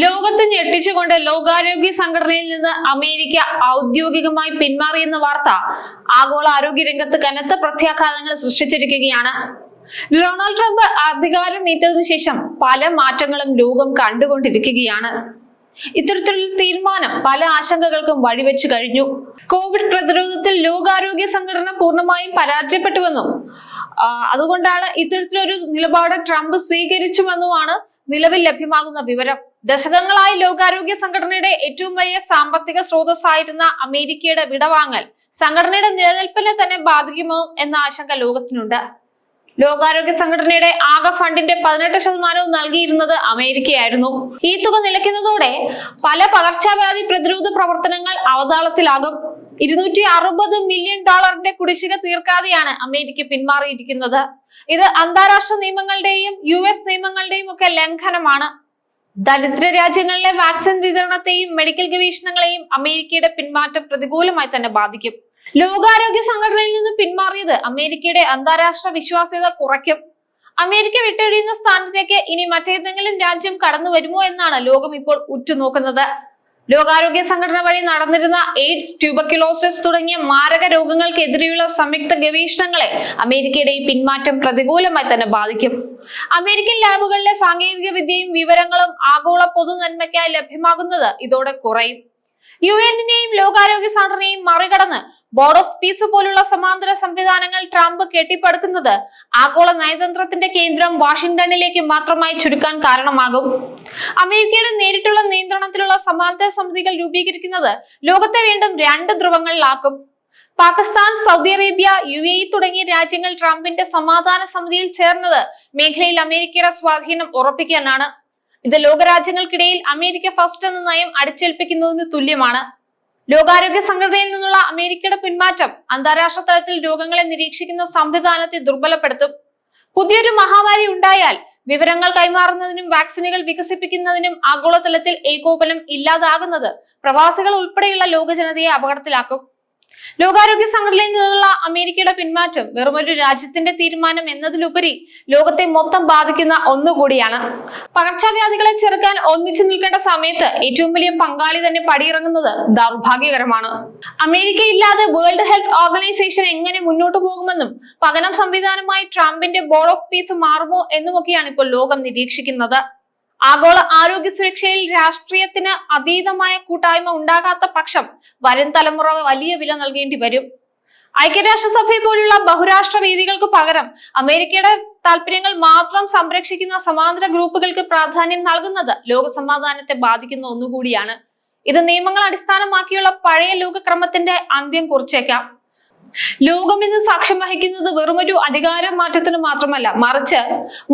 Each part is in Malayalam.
ലോകത്തെ ഞെട്ടിച്ചുകൊണ്ട് ലോകാരോഗ്യ സംഘടനയിൽ നിന്ന് അമേരിക്ക ഔദ്യോഗികമായി പിന്മാറിയെന്ന വാർത്ത ആഗോള ആരോഗ്യ രംഗത്ത് കനത്ത പ്രത്യാഘാതങ്ങൾ സൃഷ്ടിച്ചിരിക്കുകയാണ്. ഡൊണാൾഡ് ട്രംപ് അധികാരം നീറ്റതിനു ശേഷം പല മാറ്റങ്ങളും ലോകം കണ്ടുകൊണ്ടിരിക്കുകയാണ്. ഇത്തരത്തിലുള്ള തീരുമാനം പല ആശങ്കകൾക്കും വഴിവെച്ചു കഴിഞ്ഞു. കോവിഡ് പ്രതിരോധത്തിൽ ലോകാരോഗ്യ സംഘടന പൂർണമായും പരാജയപ്പെട്ടുവെന്നും അതുകൊണ്ടാണ് ഇത്തരത്തിലൊരു നിലപാട് ട്രംപ് സ്വീകരിച്ചുവെന്നുമാണ് നിലവിൽ ലഭ്യമാകുന്ന വിവരം. ദശകങ്ങളായി ലോകാരോഗ്യ സംഘടനയുടെ ഏറ്റവും വലിയ സാമ്പത്തിക സ്രോതസ്സായിരുന്ന അമേരിക്കയുടെ വിടവാങ്ങൽ സംഘടനയുടെ നിലനിൽപ്പിനെ തന്നെ ബാധിക്കുമോ എന്ന ആശങ്ക ലോകത്തിനുണ്ട്. ലോകാരോഗ്യ സംഘടനയുടെ ആകെ ഫണ്ടിന്റെ പതിനെട്ട് ശതമാനവും നൽകിയിരുന്നത് അമേരിക്കയായിരുന്നു. ഈ തുക നിലയ്ക്കുന്നതോടെ പല പകർച്ചവ്യാധി പ്രതിരോധ പ്രവർത്തനങ്ങൾ അവതാളത്തിലാകും. ഇരുന്നൂറ്റി അറുപത് മില്യൺ ഡോളറിന്റെ കുടിശ്ശിക തീർക്കാതെയാണ് അമേരിക്ക പിന്മാറിയിരിക്കുന്നത്. ഇത് അന്താരാഷ്ട്ര നിയമങ്ങളുടെയും യു എസ് നിയമങ്ങളുടെയും ഒക്കെ ലംഘനമാണ്. ദരിദ്ര രാജ്യങ്ങളിലെ വാക്സിൻ വിതരണത്തെയും മെഡിക്കൽ ഗവേഷണങ്ങളെയും അമേരിക്കയുടെ പിന്മാറ്റം പ്രതികൂലമായി തന്നെ ബാധിക്കും. ലോകാരോഗ്യ സംഘടനയിൽ നിന്ന് പിന്മാറിയത് അമേരിക്കയുടെ അന്താരാഷ്ട്ര വിശ്വാസ്യത കുറയ്ക്കും. അമേരിക്ക വിട്ടൊഴിയുന്ന സ്ഥാനത്തേക്ക് ഇനി മറ്റേതെങ്കിലും രാജ്യം കടന്നു വരുമോ എന്നാണ് ലോകം ഇപ്പോൾ ഉറ്റുനോക്കുന്നത്. ലോകാരോഗ്യ സംഘടന വഴി നടന്നിരുന്ന എയ്ഡ്സ് ട്യൂബക്യുലോസിസ് തുടങ്ങിയ മാരക രോഗങ്ങൾക്കെതിരെയുള്ള സംയുക്ത ഗവേഷണങ്ങളെ അമേരിക്കയുടെ ഈ പിന്മാറ്റം പ്രതികൂലമായി തന്നെ ബാധിക്കും. അമേരിക്കൻ ലാബുകളിലെ സാങ്കേതിക വിദ്യയും വിവരങ്ങളും ആഗോള പൊതുനന്മയ്ക്കായി ലഭ്യമാകുന്നത് ഇതോടെ കുറയും. യു എന്നിനെയും ലോകാരോഗ്യ സംഘടനയും മറികടന്ന് ബോർഡ് ഓഫ് പീസ് പോലുള്ള സമാന്തര സംവിധാനങ്ങൾ ട്രംപ് കെട്ടിപ്പടുക്കുന്നത് ആഗോള നയതന്ത്രത്തിന്റെ കേന്ദ്രം വാഷിംഗ്ടണിലേക്ക് മാത്രമായി ചുരുക്കാൻ കാരണമാകും. അമേരിക്കയുടെ നേരിട്ടുള്ള നിയന്ത്രണത്തിലുള്ള സമാന്തര സമിതികൾ രൂപീകരിക്കുന്നത് ലോകത്തെ വീണ്ടും രണ്ട് ധ്രുവങ്ങളിലാക്കും. Pakistan Saudi Arabia U A തുടങ്ങിയ രാജ്യങ്ങൾ ട്രംപിന്റെ സമാധാന സമിതിയിൽ ചേർന്നത് മേഖലയിൽ അമേരിക്കയുടെ സ്വാധീനം ഉറപ്പിക്കാനാണ്. ഇത് ലോകരാജ്യങ്ങൾക്കിടയിൽ അമേരിക്ക ഫസ്റ്റ് എന്ന നയം അടിച്ചേൽപ്പിക്കുന്നതിന് തുല്യമാണ്. ലോകാരോഗ്യ സംഘടനയിൽ നിന്നുള്ള അമേരിക്കയുടെ പിന്മാറ്റം അന്താരാഷ്ട്ര തലത്തിൽ രോഗങ്ങളെ നിരീക്ഷിക്കുന്ന സംവിധാനത്തെ ദുർബലപ്പെടുത്തും. പുതിയൊരു മഹാമാരി ഉണ്ടായാൽ വിവരങ്ങൾ കൈമാറുന്നതിനും വാക്സിനുകൾ വികസിപ്പിക്കുന്നതിനും ആഗോളതലത്തിൽ ഏകോപനം ഇല്ലാതാകുന്നത് പ്രവാസികൾ ഉൾപ്പെടെയുള്ള ലോകജനതയെ അപകടത്തിലാക്കും. ലോകാരോഗ്യ സംഘടനയിൽ നിന്നുള്ള അമേരിക്കയുടെ പിന്മാറ്റം വെറുമൊരു രാജ്യത്തിന്റെ തീരുമാനം എന്നതിലുപരി ലോകത്തെ മൊത്തം ബാധിക്കുന്ന ഒന്നുകൂടിയാണ്. പകർച്ചവ്യാധികളെ ചെറുക്കാൻ ഒന്നിച്ചു നിൽക്കേണ്ട സമയത്ത് ഏറ്റവും വലിയ പങ്കാളി തന്നെ പടിയിറങ്ങുന്നത് ദൗർഭാഗ്യകരമാണ്. അമേരിക്കയില്ലാതെ വേൾഡ് ഹെൽത്ത് ഓർഗനൈസേഷൻ എങ്ങനെ മുന്നോട്ട് പോകുമെന്നും പകരം സംവിധാനമായി ട്രംപിന്റെ ബോർഡ് ഓഫ് പീസ് മാറുമോ എന്നുമൊക്കെയാണ് ഇപ്പോൾ ലോകം നിരീക്ഷിക്കുന്നത്. ആഗോള ആരോഗ്യ സുരക്ഷയിൽ രാഷ്ട്രീയത്തിന് അതീതമായ കൂട്ടായ്മ ഉണ്ടാകാത്ത പക്ഷം വരും തലമുറ വലിയ വില നൽകേണ്ടി വരും. ഐക്യരാഷ്ട്രസഭയെ പോലുള്ള ബഹുരാഷ്ട്ര രീതികൾക്ക് പകരം അമേരിക്കയുടെ താല്പര്യങ്ങൾ മാത്രം സംരക്ഷിക്കുന്ന സമാന്തര ഗ്രൂപ്പുകൾക്ക് പ്രാധാന്യം നൽകുന്നത് ലോക സമാധാനത്തെ ബാധിക്കുന്ന ഒന്നുകൂടിയാണ്. ഇത് നിയമങ്ങൾ അടിസ്ഥാനമാക്കിയുള്ള പഴയ ലോകക്രമത്തിന്റെ അന്ത്യം കുറിച്ചേക്കാം. ലോകം ഇന്ന് സാക്ഷ്യം വഹിക്കുന്നത് വെറുമൊരു അധികാര മാറ്റത്തിന് മാത്രമല്ല മറിച്ച്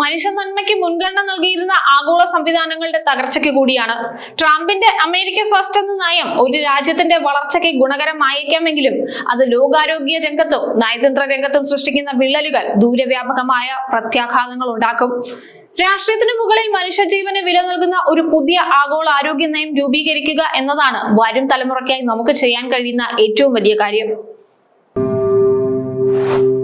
മനുഷ്യ നന്മയ്ക്ക് മുൻഗണന നൽകിയിരുന്ന ആഗോള സംവിധാനങ്ങളുടെ തകർച്ചയ്ക്ക് കൂടിയാണ്. ട്രംപിന്റെ അമേരിക്ക ഫസ്റ്റ് എന്ന നയം ഒരു രാജ്യത്തിന്റെ വളർച്ചയ്ക്ക് ഗുണകരമായേക്കാമെങ്കിലും അത് ലോകാരോഗ്യ രംഗത്തും നയതന്ത്ര രംഗത്തും സൃഷ്ടിക്കുന്ന വിള്ളലുകൾ ദൂരവ്യാപകമായ പ്രത്യാഘാതങ്ങൾ ഉണ്ടാക്കും. രാഷ്ട്രീയത്തിന് മുകളിൽ മനുഷ്യജീവന് വില നൽകുന്ന ഒരു പുതിയ ആഗോള ആരോഗ്യ നയം രൂപീകരിക്കുക എന്നതാണ് വരും തലമുറയ്ക്കായി നമുക്ക് ചെയ്യാൻ കഴിയുന്ന ഏറ്റവും വലിയ കാര്യം. Thank you.